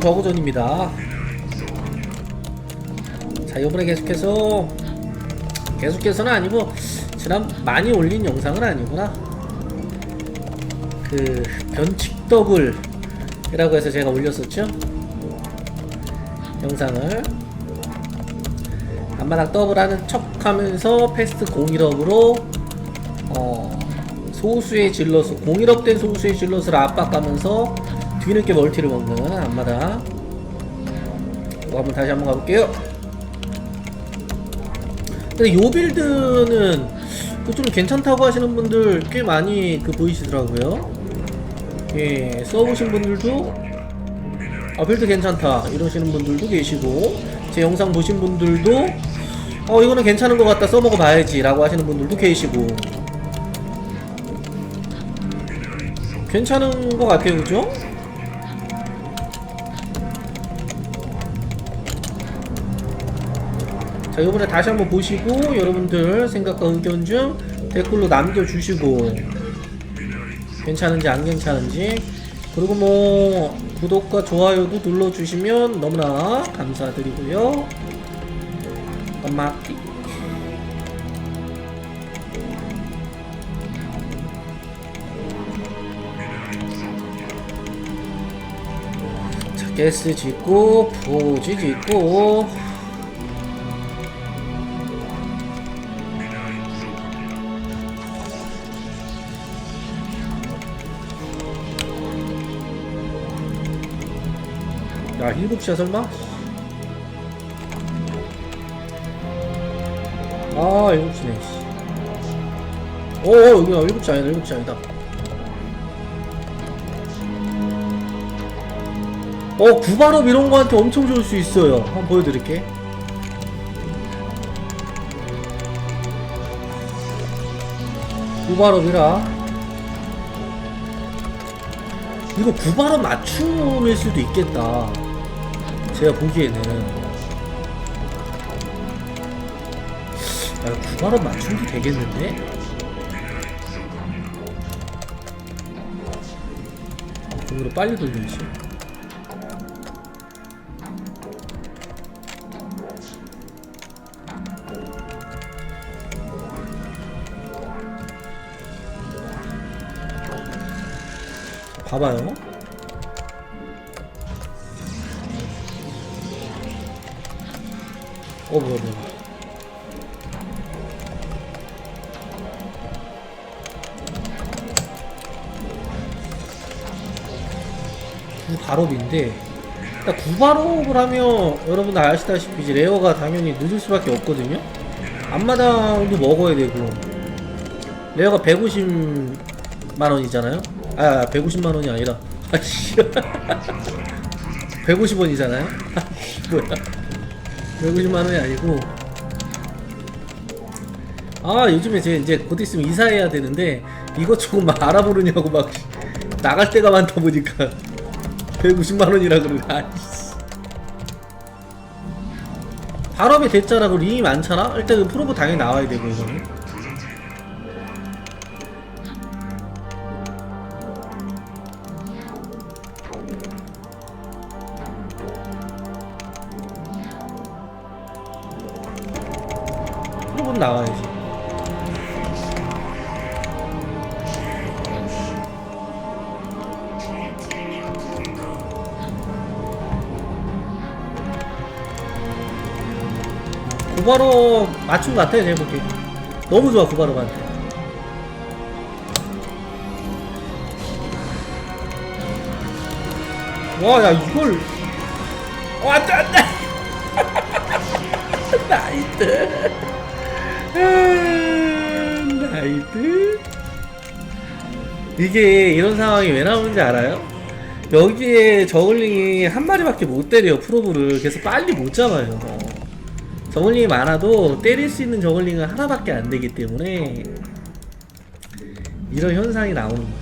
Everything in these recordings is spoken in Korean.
자, 투원 저거전입니다. 자, 이번에 계속해서 계속해서는 아니고 지난 많이 올린 영상은 아니구나. 그 변칙 더블 이라고 해서 제가 올렸었죠. 영상을 안마당 더블하는 척 하면서 패스트 01업으로 어, 소수의 질럿을 01업 된 소수의 질럿을 압박하면서 뒤늦게 멀티를 먹는 이거 한번 다시 한번 가볼게요. 근데 요 빌드는 그좀 괜찮다고 하시는 분들 꽤 많이 그 보이시더라고요. 예 써보신 분들도 아 빌드 괜찮다 이러시는 분들도 계시고 제 영상 보신 분들도 어 이거는 괜찮은 것 같다 써먹어 봐야지 라고 하시는 분들도 계시고. 괜찮은 것 같아요 그죠? 자 이번에 다시 한번 보시고 여러분들 생각과 의견 중 댓글로 남겨주시고 괜찮은지 안 괜찮은지. 그리고 뭐 구독과 좋아요도 눌러주시면 너무나 감사드리고요. 엄마. 자 가스 짓고 포지 짓고 야 7시야 설마? 아 7시네 씨. 오 여기가 7시 아니다 7시 아니다. 어 구발업 이런 거한테 엄청 좋을 수 있어요. 한번 보여드릴게. 구발업이라 이거 구발업 맞춤일 수도 있겠다 제가 보기에는 야, 구발업 맞춤도 되겠는데? 이거로 빨리 돌려야지 봐봐요 어 뭐야 뭐야 구발업인데 일단 구발업을 하면 여러분 들 아시다시피 이제 레어가 당연히 늦을 수밖에 없거든요. 앞마당도 먹어야 되고 레어가 150만 원이잖아요. 아 150만 원이 아니라. 아씨. 150원이잖아요? 뭐야 150만 원이 아니고. 아 요즘에 제 이제 곧 있으면 이사해야 되는데 이것저것 막 알아보느냐고 막 나갈 때가 많다 보니까 150만 원이라 그러네. 아이씨. 발업이 됐잖아. 그 링이 많잖아. 일단 그 프로브 당연히 나와야 되고 이거는 맞춘 것 같아요 제가 보기에 너무 좋아 구바로한테 와 야 이걸. 어 안돼 안돼! 나이트. 아, 나이트. 이게 이런 상황이 왜 나오는지 알아요? 여기에 저글링이 한 마리밖에 못 때려요 프로브를. 그래서 빨리 못 잡아요 저글링이 많아도 때릴 수 있는 저글링은 하나밖에 안 되기 때문에 이런 현상이 나오는 거예요.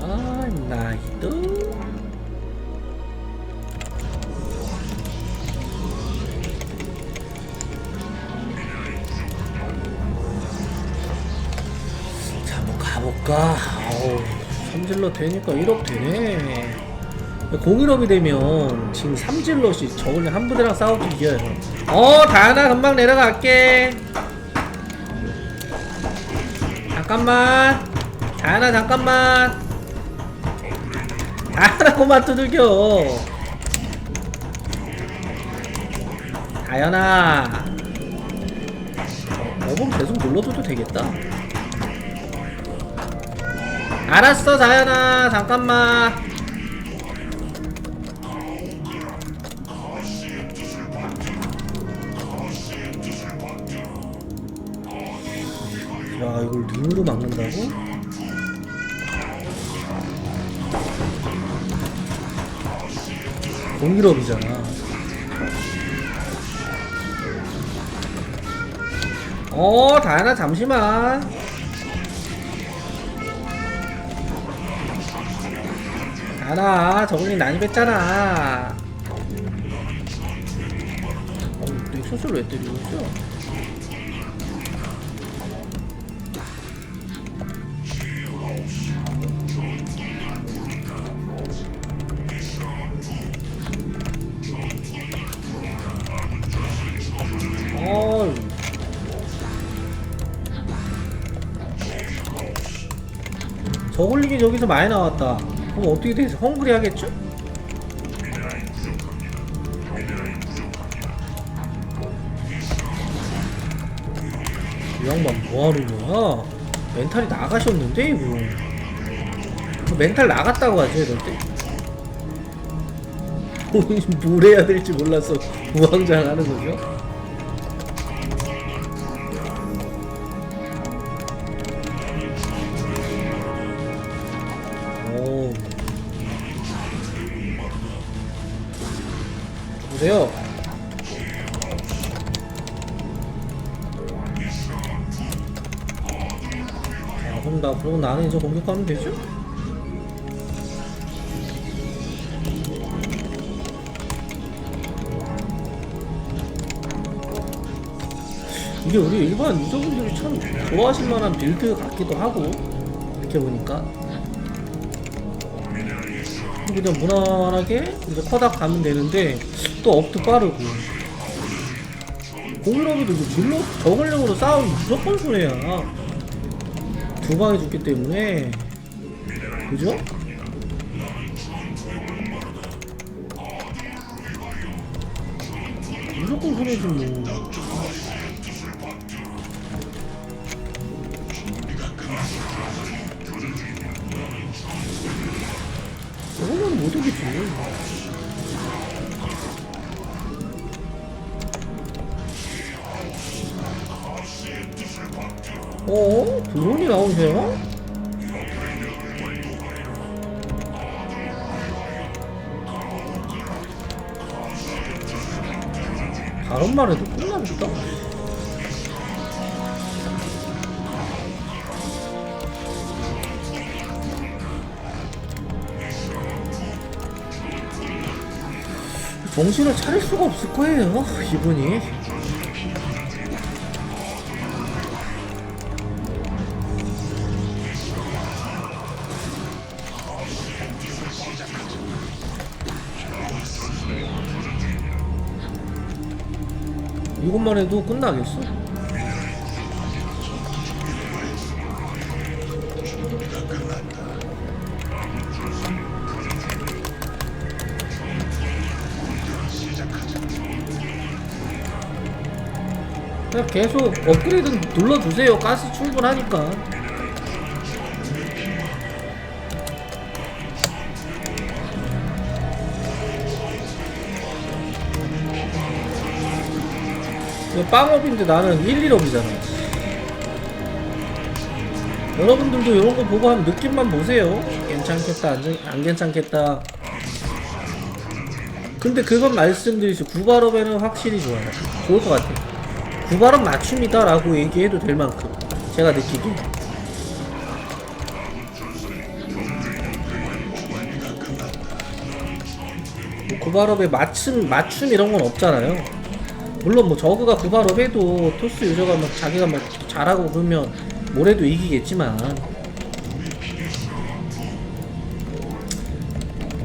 아, 나이도. 자, 한번 가볼까? 아우. 삼질러 되니까 1업 되네. 공일업이 되면 지금 삼질럿이 저걸링 한 부대랑 싸워도 이겨요. 어, 다하나 금방 내려갈게. 잠깐만. 다하나 잠깐만. 다하나 고만 두들겨. 다현아. 어범 계속 눌러줘도 되겠다. 알았어, 다현아. 잠깐만. 야, 이걸 눈으로 막는다고? 공일업이잖아. 어, 다현아, 잠시만. 다현아, 저분이 난입했잖아. 어, 넥서스를 왜 때리고 있어? 저글링이 저기서 많이 나왔다. 그럼 어떻게 되지? 헝그리 하겠죠? 이 양반 뭐하는 거야? 멘탈이 나가셨는데 이거 그 멘탈 나갔다고 하죠 이럴 때 본인이 뭘 해야 될지 몰라서 우왕좌왕 하는 거죠 보세요. 자, 그럼 나 그러고 나는 이제 공격하면 되죠? 이게 우리 일반 유저분들이 참 좋아하실 만한 빌드 같기도 하고 이렇게 보니까 그냥 무난하게 이제 커닥 가면 되는데 또 업도 빠르고. 공일업이도 이제 질러 저글링으로 싸우면 무조건 손해야. 두 방에 죽기 때문에. 그죠? 무조건 손해지 뭐 저거는 못 이기지 어? 드론이 나오세요? 다른 말해도 정신을 차릴 수가 없을 거예요, 이분이. 이것만 해도 끝나겠어. 그냥 계속 업그레이드 눌러주세요. 가스 충분하니까. 빵업인데 나는 1, 1업이잖아. 여러분들도 이런 거 보고 한번 느낌만 보세요. 괜찮겠다, 안, 괜- 안 괜찮겠다. 근데 그건 말씀드리죠. 구발업에는 확실히 좋아요. 좋을 것 같아요. 구발은 맞춤이다 라고 얘기해도 될 만큼 제가 느끼기 뭐 구발업에 맞춤, 맞춤 이런 건 없잖아요. 물론 뭐 저그가 구발업 해도 토스 유저가 막 자기가 막 잘하고 그러면 모래도 이기겠지만.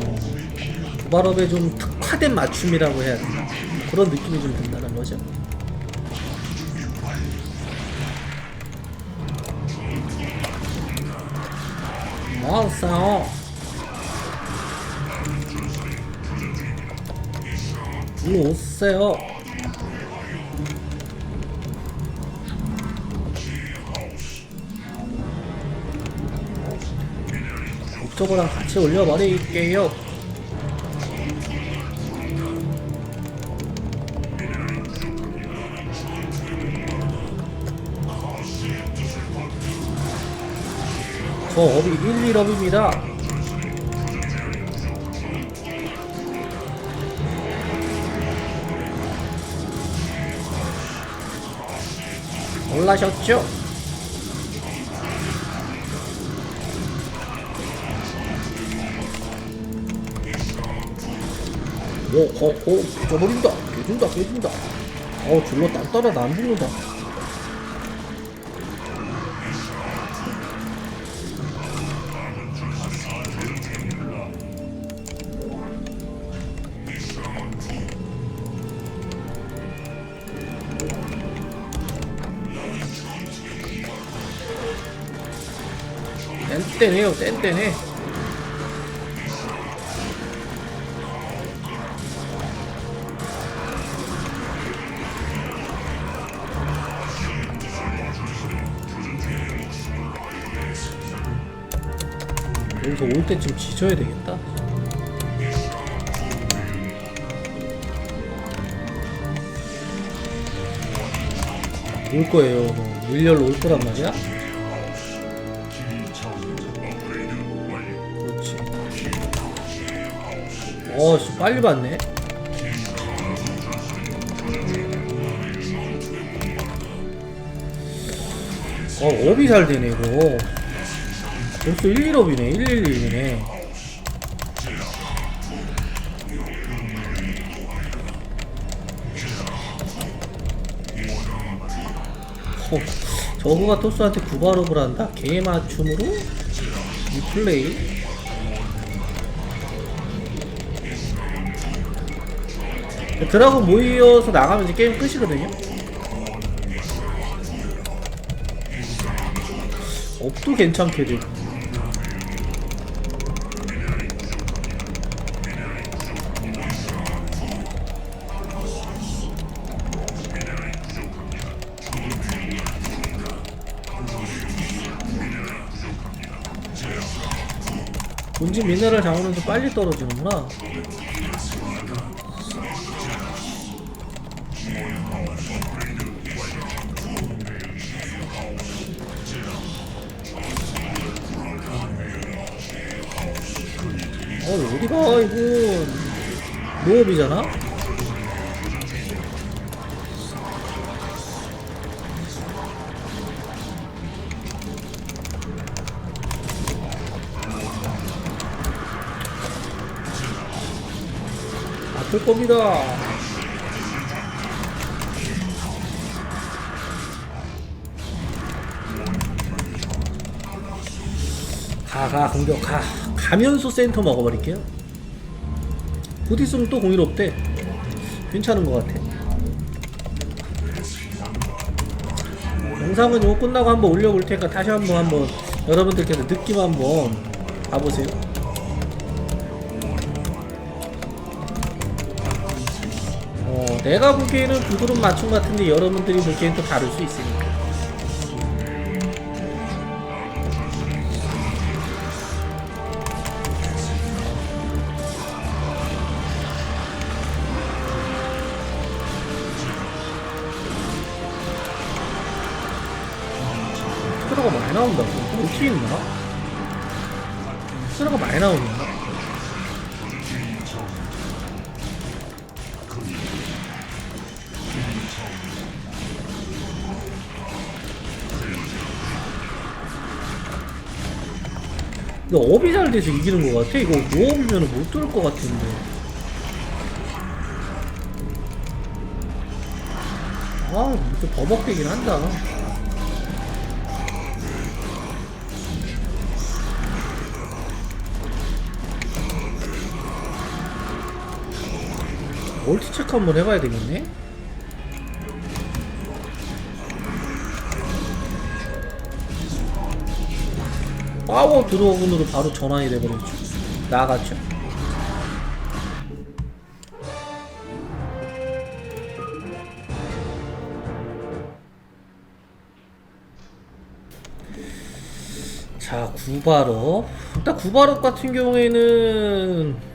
어, 구발업에 좀 특화된 맞춤이라고 해야 되나? 그런 느낌이 좀 든다는 거죠. 뭐 싸워? 일로 오세요. 옥저버랑 같이 올려버릴게요. 저 업이 1, 1업입니다. 놀라셨죠? 오, 호, 호, 깨져버린다. 깨진다, 깨진다. 어, 줄로 딴따라 안 죽는다. 뗀뗀해요, 뗀뗀해. 여기서 올 때쯤 지져야 되겠다. 올 거예요. 뭐, 일렬로 올 거란 말이야? 어, 씨, 빨리 봤네. 어, 업이 잘 되네, 이거. 벌써 115이네, 111이네. 어, 저거가 토스한테 구발업을 한다? 개 맞춤으로? 이 플레이? 드라곤 모이어서 나가면 이제 게임 끝이거든요? 업도 괜찮게 되고 본진 미네랄 장원은 빨리 떨어지는구나 어 어디가 이건 노업이잖아? 아플 겁니다. 가가 공격 가 가면서 센터 먹어버릴게요. 곧 있으면 또 공유롭대. 괜찮은 것 같아. 영상은 이거 끝나고 한번 올려볼 테니까 다시 한번 한번 여러분들께서 느낌 한번 봐보세요. 어, 내가 보기에는 부드러운 맞춤 같은데 여러분들이 보기엔 또 다를 수 있으니까 스트로가 많이 나오냐? 근데 업이 잘 돼서 이기는 것 같아. 이거 노업이면 못 뚫을 것 같은데. 아, 좀 버벅대긴 한다. 멀티 체크 한번 해봐야 되겠네. 파워 드로군으로 바로 전환이 돼버렸죠. 나갔죠. 자, 구바로. 일단 구바로 같은 경우에는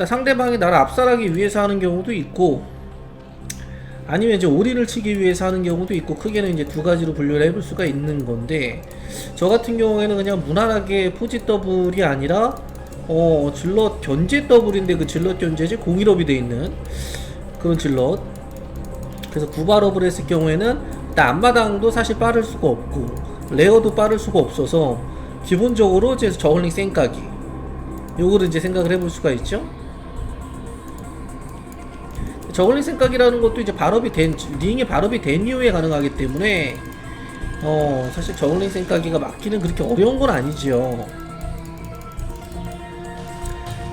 일단 상대방이 나를 압살하기 위해서 하는 경우도 있고 아니면 이제 올인을 치기 위해서 하는 경우도 있고 크게는 이제 두 가지로 분류를 해볼 수가 있는 건데 저 같은 경우에는 그냥 무난하게 포지 더블이 아니라 어 질럿 견제 더블인데 그 질럿 견제지 공일업이 돼 있는 그런 질럿. 그래서 구발업을 했을 경우에는 앞마당도 사실 빠를 수가 없고 레어도 빠를 수가 없어서 기본적으로 이제 저글링 쌩까기 요거를 이제 생각을 해볼 수가 있죠 저글링 생각이라는 것도 이제 발업이 된 링에 발업이 된 이후에 가능하기 때문에 어 사실 저글링 생각기가 막기는 그렇게 어려운 건 아니지요.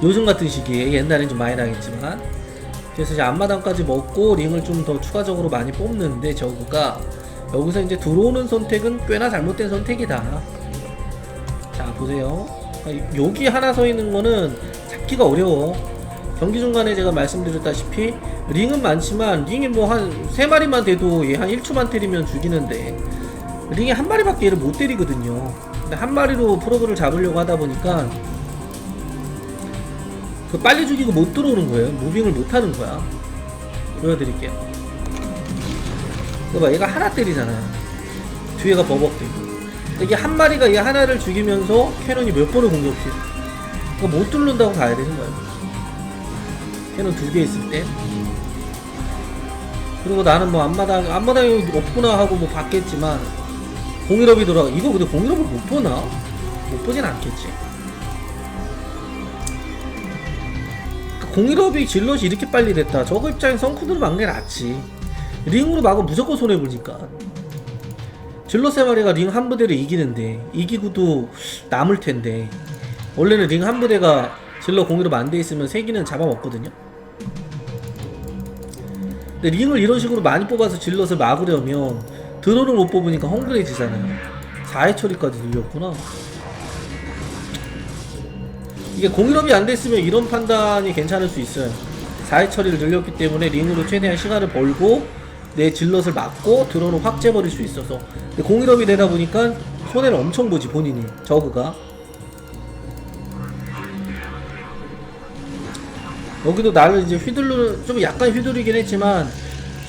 요즘 같은 시기에 옛날엔 좀 많이 나겠지만 그래서 이제 앞마당까지 먹고 링을 좀 더 추가적으로 많이 뽑는데 저그가 여기서 이제 들어오는 선택은 꽤나 잘못된 선택이다. 자 보세요. 여기 하나 서 있는 거는 잡기가 어려워. 경기 중간에 제가 말씀드렸다시피 링은 많지만 링이 뭐 한 세 마리만 돼도 얘 한 1초만 때리면 죽이는데 링이 한 마리밖에 얘를 못 때리거든요. 근데 한 마리로 프로그를 잡으려고 하다 보니까 그 빨리 죽이고 못 들어오는 거예요. 무빙을 못 하는 거야. 보여드릴게요. 이거 봐, 얘가 하나 때리잖아요. 뒤에가 버벅대고. 이게 한 마리가 얘 하나를 죽이면서 캐논이 몇 번을 공격해요. 그거 못 뚫는다고 가야 되는 거예요. 캐논 두 개 있을 때. 그리고 나는 뭐 앞마당, 앞마당이 없구나 하고 뭐 봤겠지만, 공일업이 돌아가. 이거 근데 공일업을 못 보나? 못 보진 않겠지. 그러니까 공일업이 질럿이 이렇게 빨리 됐다. 저거 입장에 성쿠드를 막는 게 낫지. 링으로 막으면 무조건 손해보니까. 질럿 세 마리가 링 한 부대를 이기는데, 이기고도 남을 텐데, 원래는 링 한 부대가 질럿 공일업 안 돼 있으면 세 기는 잡아먹거든요. 근데 링을 이런 식으로 많이 뽑아서 질럿을 막으려면 드론을 못 뽑으니까 헝그레지잖아요. 4회 처리까지 늘렸구나. 이게 공일업이 안 됐으면 이런 판단이 괜찮을 수 있어요. 4회 처리를 늘렸기 때문에 링으로 최대한 시간을 벌고 내 질럿을 막고 드론을 확 재버릴 수 있어서. 근데 공일업이 되다 보니까 손해를 엄청 보지 본인이. 저그가 여기도 나를 이제 휘둘르는 좀 약간 휘두르긴 했지만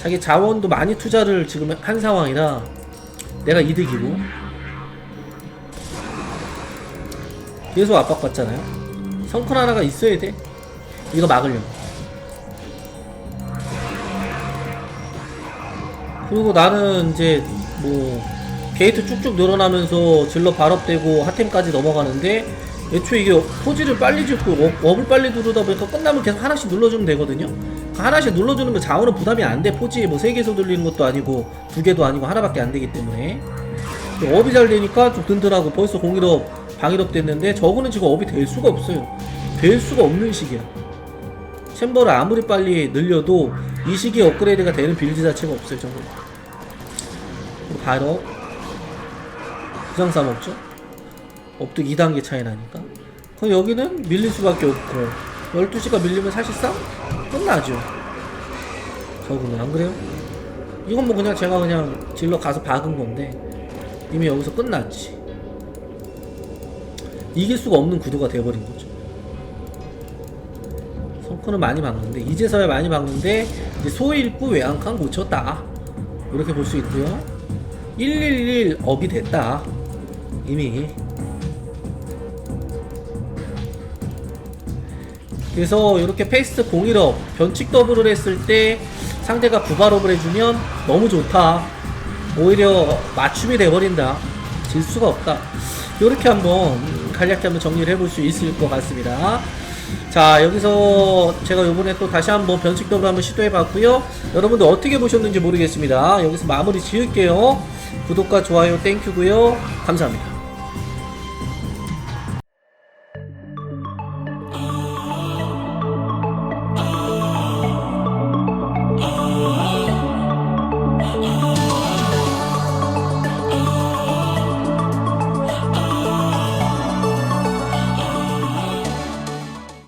자기 자원도 많이 투자를 지금 한 상황이라 내가 이득이고. 계속 압박받잖아요. 성큰 하나가 있어야 돼. 이거 막으려면. 그리고 나는 이제 뭐 게이트 쭉쭉 늘어나면서 질러 발업되고 하템까지 넘어가는데 애초에 이게 포지를 빨리 짓고 업- 업을 빨리 누르다 보니까 끝나면 계속 하나씩 눌러주면 되거든요. 그 하나씩 눌러주는 거 자원은 부담이 안 돼. 포지 뭐세 개서 돌리는 것도 아니고 두 개도 아니고 하나밖에 안 되기 때문에. 업이 잘 되니까 좀 든든하고 벌써 공일업 방일업 됐는데 저거는 지금 업이 될 수가 없어요. 될 수가 없는 시기야. 챔버를 아무리 빨리 늘려도 이 시기에 업그레이드가 되는 빌드 자체가 없어요 저거 발업 부상삼 없죠 업득 2단계 차이 나니까. 그럼 여기는 밀릴 수밖에 없고 12시가 밀리면 사실상 끝나죠. 저거는 안 그래요? 이건 뭐 그냥 제가 그냥 질러 가서 박은 건데 이미 여기서 끝났지. 이길 수가 없는 구도가 돼버린 거죠. 성크는 많이 박는데 이제서야 많이 박는데 이제 소일부 외양칸 고쳤다. 이렇게 볼 수 있고요. 111 업이 됐다. 이미 그래서 이렇게 페이스트 01업 변칙 더블을 했을 때 상대가 구발업을 해주면 너무 좋다. 오히려 맞춤이 돼버린다. 질 수가 없다. 이렇게 한번 간략히 한번 정리를 해볼 수 있을 것 같습니다. 자 여기서 제가 요번에 또 다시 한번 변칙 더블 한번 시도해 봤고요. 여러분들 어떻게 보셨는지 모르겠습니다. 여기서 마무리 지을게요. 구독과 좋아요 땡큐고요. 감사합니다